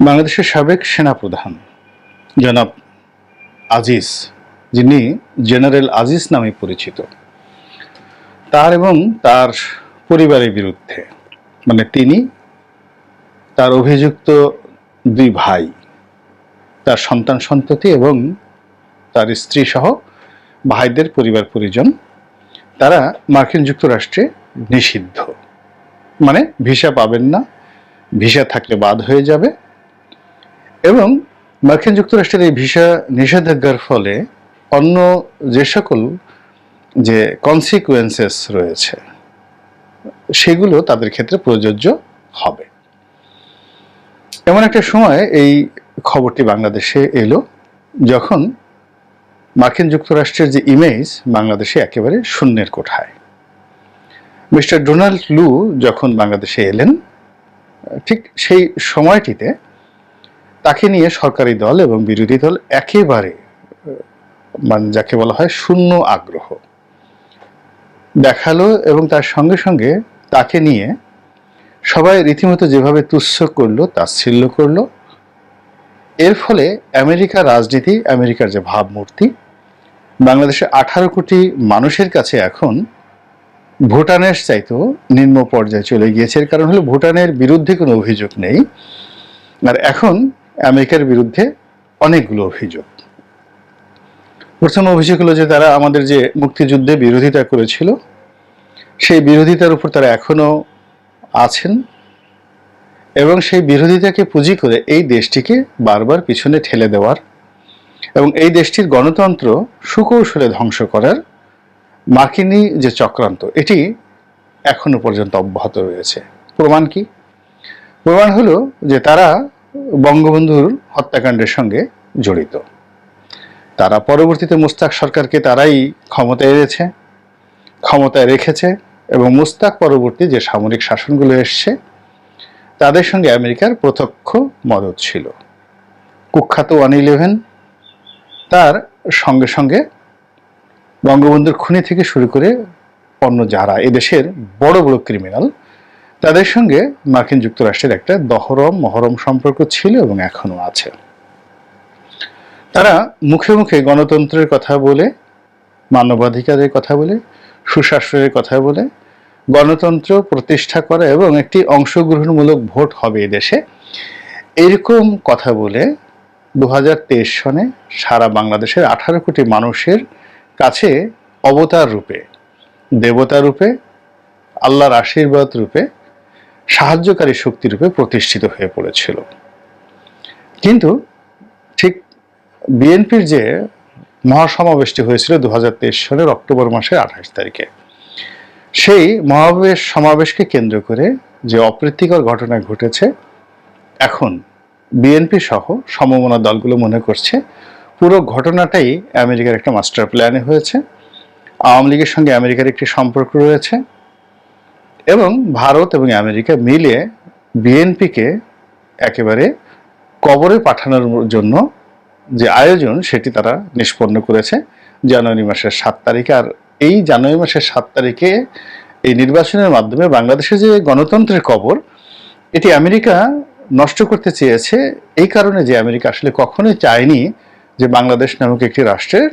বাংলাদেশের সাবেক সেনাপ্রধান জনাব আজিজ, যিনি জেনারেল আজিজ নামে পরিচিত। তার এবং তার পরিবারের বিরুদ্ধে মানে তিনি, তার অভিযুক্ত দুই ভাই, তার সন্তান সন্ততি এবং তার স্ত্রী সহ ভাইদের পরিবার পরিজন, তারা মার্কিন যুক্তরাষ্ট্রে নিষিদ্ধ। মানে ভিসা পাবেন না, ভিসা থাকলে বাদ হয়ে যাবে এবং মার্কিন যুক্তরাষ্ট্রের এই ভিসা নিষেধাজ্ঞার ফলে অন্য যে সকল যে কনসিকুয়েন্সেস রয়েছে, সেগুলো তাদের ক্ষেত্রে প্রযোজ্য হবে। এমন একটা সময় এই খবরটি বাংলাদেশে এলো, যখন মার্কিন যুক্তরাষ্ট্রের যে ইমেজ বাংলাদেশে একেবারে শূন্যের কোঠায়। মিস্টার ডোনাল্ড লু যখন বাংলাদেশে এলেন, ঠিক সেই সময়টিতে তাকে নিয়ে সরকারি দল এবং বিরোধী দল একেবারে মানে যাকে বলা হয় শূন্য আগ্রহ। দেখাল এবং তার সঙ্গে সঙ্গে তাকে নিয়ে সবাই রীতিমতো যেভাবে তুচ্ছ করল, তাচ্ছিল্য করল। এর ফলে আমেরিকার রাজনীতি, আমেরিকার যে ভাবমূর্তি বাংলাদেশে আঠারো কোটি মানুষের কাছে এখন ভুটানের চাইতেও নিম্ন পর্যায়ে চলে গিয়েছে। এর কারণ হলো ভুটানের বিরুদ্ধে কোনো অভিযোগ নেই। আর এখন আমেরিকার বিরুদ্ধে অনেকগুলো অভিযোগ। প্রথম অভিযোগ হলো যে তারা আমাদের যে মুক্তিযুদ্ধে বিরোধিতা করেছিল, সেই বিরোধিতার উপর তারা এখনও আছেন এবং সেই বিরোধিতাকে পুঁজি করে এই দেশটিকে বারবার পিছনে ঠেলে দেওয়ার এবং এই দেশটির গণতন্ত্র সুকৌশলে ধ্বংস করার মার্কিনি যে চক্রান্ত, এটি এখনও পর্যন্ত অব্যাহত রয়েছে। প্রমাণ কি? প্রমাণ হলো যে তারা বঙ্গবন্ধুর হত্যাকাণ্ডের সঙ্গে জড়িত। তারা পরবর্তীতে মুস্তাক সরকারকে তারাই ক্ষমতায় এনেছে, ক্ষমতায় রেখেছে এবং মুস্তাক পরবর্তী যে সামরিক শাসনগুলো এসছে, তাদের সঙ্গে আমেরিকার প্রত্যক্ষ মদত ছিল। কুখ্যাত ওয়ান ইলেভেন, তার সঙ্গে সঙ্গে বঙ্গবন্ধুর খুনি থেকে শুরু করে অন্য যারা, এদেশের বড় বড় ক্রিমিনাল তাদের সঙ্গে মার্কিন যুক্তরাষ্ট্রের একটা দহরম, মহরম সম্পর্ক ছিল এবং এখনও আছে। তারা মুখে মুখে গণতন্ত্রের কথা বলে, মানবাধিকারের কথা বলে, সুশাসনের কথা বলে, গণতন্ত্র প্রতিষ্ঠা করা এবং একটি অংশগ্রহণমূলক ভোট হবে এদেশে। এরকম কথা বলে দু হাজার তেইশ সনে সারা বাংলাদেশের আঠারো কোটি মানুষের কাছে অবতার রূপে, দেবতা রূপে, আল্লাহর আশীর্বাদ রূপে সাহায্যকারী শক্তি রূপে প্রতিষ্ঠিত হয়ে পড়েছিল। কিন্তু ঠিক বিএনপির যে মহাসমাবেশটি হয়েছিল দু হাজার তেইশ সালের অক্টোবর মাসের আঠাশ তারিখে, সেই মহাবেশ সমাবেশকে কেন্দ্র করে যে অপ্রীতিকর ঘটনা ঘটেছে, এখন বিএনপি সহ সমমনা দলগুলো মনে করছে পুরো ঘটনাটাই আমেরিকার একটা মাস্টার প্ল্যানে হয়েছে। আওয়ামী লীগের সঙ্গে আমেরিকার একটি সম্পর্ক রয়েছে। এবং ভারত এবং আমেরিকা মিলে বিএনপিকে একেবারে কবরে পাঠানোর জন্য যে আয়োজন, সেটি তারা নিষ্পন্ন করেছে জানুয়ারি মাসের সাত তারিখে। আর এই জানুয়ারি মাসের সাত তারিখে এই নির্বাচনের মাধ্যমে বাংলাদেশে যে গণতন্ত্রের কবর, এটি আমেরিকা নষ্ট করতে চেয়েছে। এই কারণে যে আমেরিকা আসলে কখনোই চায়নি যে বাংলাদেশ নামক একটি রাষ্ট্রের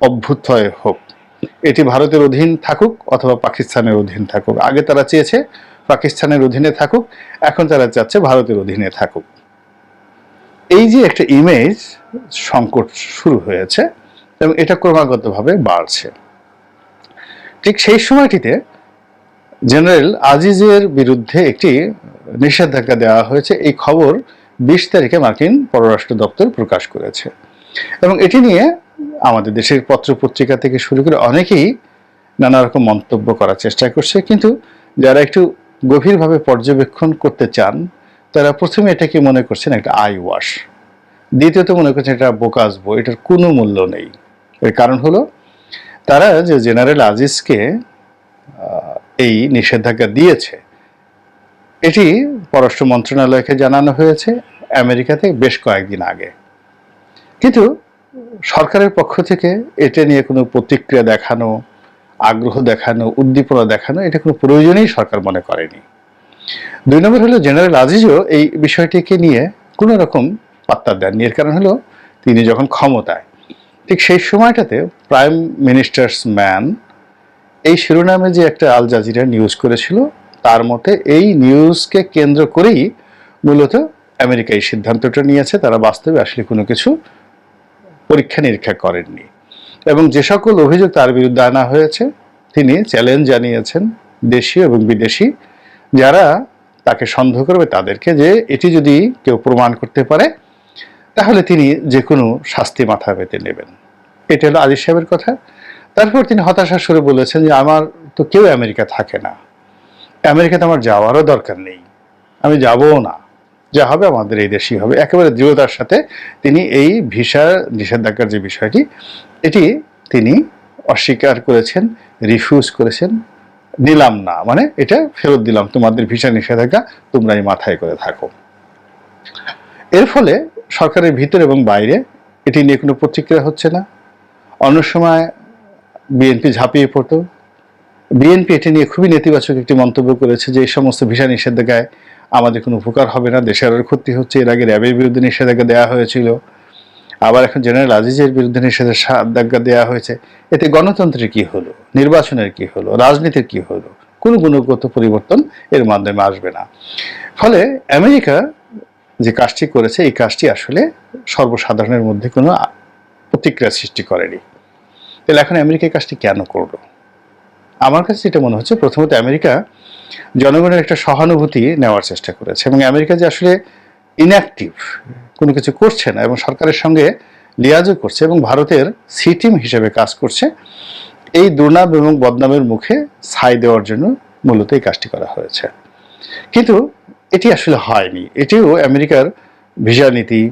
অভ্যুত্থয় হোক। এটি ভারতের অধীন থাকুক অথবা পাকিস্তানের অধীন থাকুক। আগে তারা চেয়েছে পাকিস্তানের অধীনে থাকুক, এখন তারা চাচ্ছে ভারতের অধীনে থাকুক। এই যে একটা ইমেজ সংকট শুরু হয়েছে এবং এটা ক্রমাগতভাবে বাড়ছে। ঠিক সেই সময়টিতে জেনারেল আজিজের বিরুদ্ধে একটি নিষেধাজ্ঞা দেওয়া হয়েছে। এই খবর বিশ তারিখে মার্কিন পররাষ্ট্র দপ্তর প্রকাশ করেছে। এবং এটি নিয়ে আমাদের দেশের পত্র পত্রিকা থেকে শুরু করে অনেকেই নানা রকম মন্তব্য করার চেষ্টা করছে। কিন্তু যারা একটু গভীরভাবে পর্যবেক্ষণ করতে চান, তারা প্রথমে এটাকে মনে করছেন একটা আই ওয়াশ। দ্বিতীয়ত মনে করছেন এটা বোকাস বই, এটার কোনো মূল্য নেই। এর কারণ হলো, তারা যে জেনারেল আজিজকে এই নিষেধাজ্ঞা দিয়েছে, এটি পররাষ্ট্র মন্ত্রণালয়কে জানানো হয়েছে আমেরিকাতে বেশ কয়েকদিন আগে। কিন্তু সরকারের পক্ষ থেকে এটা নিয়ে কোনো প্রতিক্রিয়া দেখানো, আগ্রহ দেখানো, উদ্দীপনা দেখানো, এটা কোনো প্রয়োজনই সরকার মনে করেনি। দুই নম্বর হলো জেনারেল আজিজও এই বিষয়টিকে নিয়ে কোনো রকম পাত্তা দেননি। এর কারণ হলো তিনি যখন ক্ষমতায়, ঠিক সেই সময়টাতে প্রাইম মিনিস্টার্স ম্যান এই শিরোনামে যে একটা আল জাজিরা নিউজ করেছিল, তার মতে এই নিউজকে কেন্দ্র করেই মূলত আমেরিকা এই সিদ্ধান্তটা নিয়েছে। তারা বাস্তবে আসলে কোনো কিছু পরীক্ষা নিরীক্ষা করেননি। এবং যে সকল অভিযোগ তার বিরুদ্ধে আনা হয়েছে, তিনি চ্যালেঞ্জ জানিয়েছেন দেশীয় এবং বিদেশি। যারা তাকে সন্দেহ করবে তাদেরকে যে এটি যদি কেউ প্রমাণ করতে পারে, তাহলে তিনি যে কোনো শাস্তি মাথা পেতে নেবেন। এটা হলো আজিজ সাহেবের কথা। তারপর তিনি হতাশা সুরে বলেছেন যে, আমার তো কেউ আমেরিকা থাকে না। আমেরিকাতে আমার যাওয়ারও দরকার নেই। আমি যাবও না। যা হবে আমাদের এই দেশেই হবে। একেবারে দৃঢ়তার সাথে তিনি এই ভিসা নিষেধাজ্ঞার যে বিষয়টি, এটি তিনি অস্বীকার করেছেন রিফিউজ করেছেন, নিলাম না। মানে এটা ফেরত দিলাম, তোমাদের ভিসা নিষেধাজ্ঞা তোমরাই মাথায় করে থাকো। এর ফলে সরকারের ভিতর এবং বাইরে এটি নিয়ে কোনো প্রতিক্রিয়া হচ্ছে না। অন্য সময় বিএনপি ঝাঁপিয়ে পড়তো। বিএনপি এটি নিয়ে খুবই নেতিবাচক একটি মন্তব্য করেছে যে এই সমস্ত ভিসা নিষেধাজ্ঞায় আমাদের কোনো উপকার হবে না, দেশের আরও ক্ষতি হচ্ছে। এর আগে র্যাবের বিরুদ্ধে নিষেধাজ্ঞা দেওয়া হয়েছিল। আবার এখন জেনারেল আজিজের বিরুদ্ধে নিষেধাজ্ঞা দেওয়া হয়েছে। এতে গণতন্ত্রের কি হলো? নির্বাচনের কি হলো? রাজনীতির কি হলো? কোনো গুণগত পরিবর্তন এর মাধ্যমে আসবে না। ফলে আমেরিকা যে কাজটি করেছে, এই কাজটি আসলে সর্বসাধারণের মধ্যে কোনো প্রতিক্রিয়া সৃষ্টি করেনি। তাহলে এখন আমেরিকা কাজটি কেন করল? আমার কাছে যেটা মনে হচ্ছে প্রথমত আমেরিকা জনগণের একটা সহানুভূতি নেওয়ার চেষ্টা করেছে এবং আমেরিকা যে আসলে ইনঅ্যাক্টিভ কোনো কিছু করছে না এবং সরকারের সঙ্গে লিয়াজও করছে এবং ভারতের সিটিম হিসেবে কাজ করছে, এই দুর্নাম এবং বদনামের মুখে ছাই দেওয়ার জন্য মূলত এই কাজটি করা হয়েছে। কিন্তু এটি আসলে হয়নি। এটিও আমেরিকার ভিসা নীতি,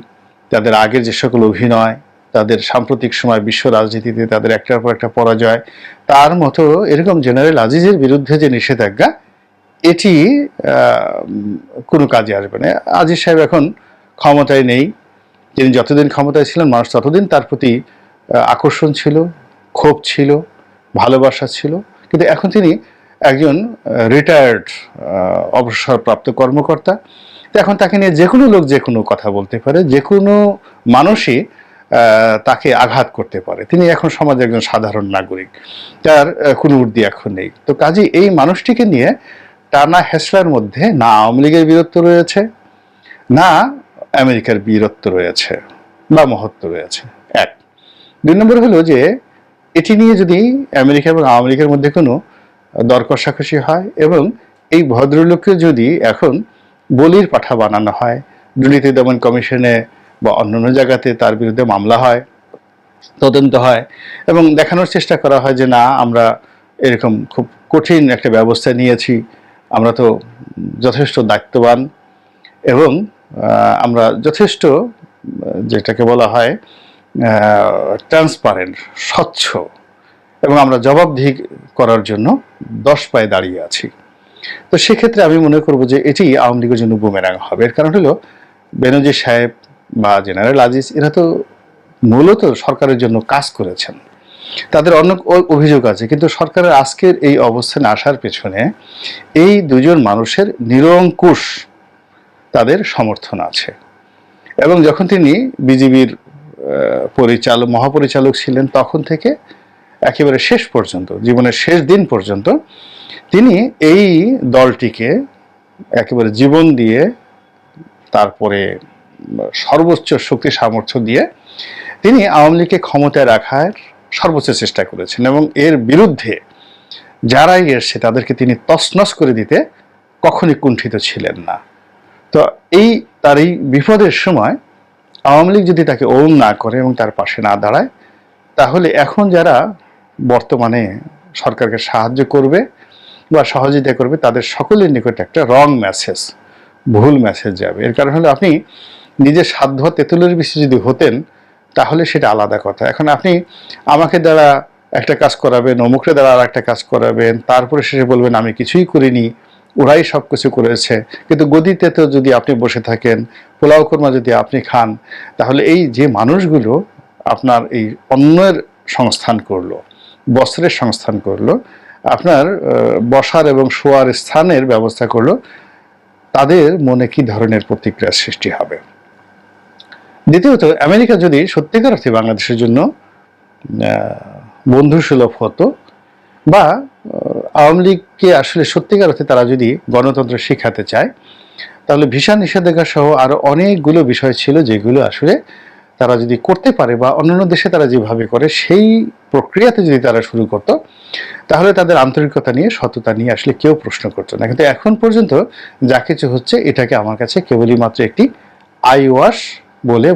তাদের আগের যে সকল অভিনয় তাদের সাম্প্রতিক সময় বিশ্ব রাজনীতিতে তাদের একটার পর একটা পরাজয়, তার মতো এরকম জেনারেল আজিজের বিরুদ্ধে যে নিষেধাজ্ঞা, এটি কোনো কাজে আসবে না। আজিজ সাহেব এখন ক্ষমতায় নেই। তিনি যতদিন ক্ষমতায় ছিলেন, মানুষ ততদিন তার প্রতি আকর্ষণ ছিল, ক্ষোভ ছিল, ভালোবাসা ছিল। কিন্তু এখন তিনি একজন রিটায়ার্ড অবসরপ্রাপ্ত কর্মকর্তা। এখন তাকে নিয়ে যে কোনো লোক যে কোনো কথা বলতে পারে, যে কোনো মানুষই তাকে আঘাত করতে পারে। তিনি এখন সমাজে একজন সাধারণ নাগরিক। তার কোনো উর্দি এখন নেই। তো কাজে এই মানুষটিকে নিয়ে টানা হেসলার মধ্যে না আওয়ামী লীগের বীরত্ব রয়েছে, না আমেরিকার বীরত্ব রয়েছে বা মহত্ব রয়েছে। এক, দুই নম্বর হলো যে, এটি নিয়ে যদি আমেরিকা এবং আওয়ামী লীগের মধ্যে কোনো দর কষাকষি হয় এবং এই ভদ্রলোককে যদি এখন বলির পাঠা বানানো হয়, দুর্নীতি দমন কমিশনে বা অন্যান্য জায়গাতে তার বিরুদ্ধে মামলা হয়, তদন্ত হয় এবং দেখানোর চেষ্টা করা হয় যে না, আমরা এরকম খুব কঠিন একটা ব্যবস্থা নিয়েছি, আমরা তো যথেষ্ট দায়িত্ববান এবং আমরা যথেষ্ট, যেটাকে বলা হয় ট্রান্সপারেন্ট স্বচ্ছ এবং আমরা জবাবদিহি করার জন্য দশ পায়ে দাঁড়িয়ে আছি। তো সেক্ষেত্রে আমি মনে করব যে এটি আওয়ামী লীগের জন্য বুমেরাং হবে। এর কারণ হলো, বেনজির সাহেব বা জেনারেল আজিজ, এরা তো মূলত সরকারের জন্য কাজ করেছেন। তাদের অনেক অভিযোগ আছে, কিন্তু সরকারের আজকের এই অবস্থানে আসার পেছনে এই দুজন মানুষের নিরঙ্কুশ তাদের সমর্থন আছে। এবং যখন তিনি বিজিবির পরিচালক মহাপরিচালক ছিলেন, তখন থেকে একেবারে শেষ পর্যন্ত, জীবনের শেষ দিন পর্যন্ত তিনি এই দলটিকে একেবারে জীবন দিয়ে তারপরে সর্বোচ্চ শক্তি সামর্থ্য দিয়ে তিনি আওয়ামী লীগকে ক্ষমতায় রাখার সর্বোচ্চ চেষ্টা করেছেন এবং এর বিরুদ্ধে যারাই এসছে তাদেরকে তিনি তছনছ করে দিতে কখনই কুণ্ঠিত ছিলেন না। তো এই তার এই বিপদের সময় আওয়ামী লীগ যদি তাকে ওম না করে এবং তার পাশে না দাঁড়ায়, তাহলে এখন যারা বর্তমানে সরকারকে সাহায্য করবে বা সহযোগিতা করবে, তাদের সকলের নিকট একটা রং মেসেজ ভুল মেসেজ যাবে। এর কারণ হলো আপনি নিজের সাধ্য তেঁতুলের বেশি যদি হতেন, তাহলে সেটা আলাদা কথা। এখন আপনি আমাকে দ্বারা একটা কাজ করাবেন, অমুকের দ্বারা আর একটা কাজ করাবেন, তারপরে শেষে বলবেন, আমি কিছুই করিনি, ওরাই সব কিছু করেছে। কিন্তু গদিতে তো যদি আপনি বসে থাকেন, পোলাও কর্মা যদি আপনি খান, তাহলে এই যে মানুষগুলো আপনার এই অন্যের সংস্থান করল, বস্ত্রের সংস্থান করল, আপনার বসার এবং শোয়ার স্থানের ব্যবস্থা করল, তাদের মনে কি ধরনের প্রতিক্রিয়ার সৃষ্টি হবে? দ্বিতীয়ত, আমেরিকা যদি সত্যিকার অর্থে বাংলাদেশের জন্য বন্ধু সুলভ হতো, বা আওয়ামী লীগকে আসলে সত্যিকার অর্থে তারা যদি গণতন্ত্র শিখাতে চায়, তাহলে ভিসা নিষেধাজ্ঞা সহ আরও অনেকগুলো বিষয় ছিল যেগুলো আসলে তারা যদি করতে পারে বা অন্যান্য দেশে তারা যেভাবে করে, সেই প্রক্রিয়াতে যদি তারা শুরু করতো, তাহলে তাদের আন্তরিকতা নিয়ে, সততা নিয়ে আসলে কেউ প্রশ্ন করতো না। কিন্তু এখন পর্যন্ত যা কিছু হচ্ছে, এটাকে আমার কাছে কেবলই মাত্র একটি আইওয়াশ বলে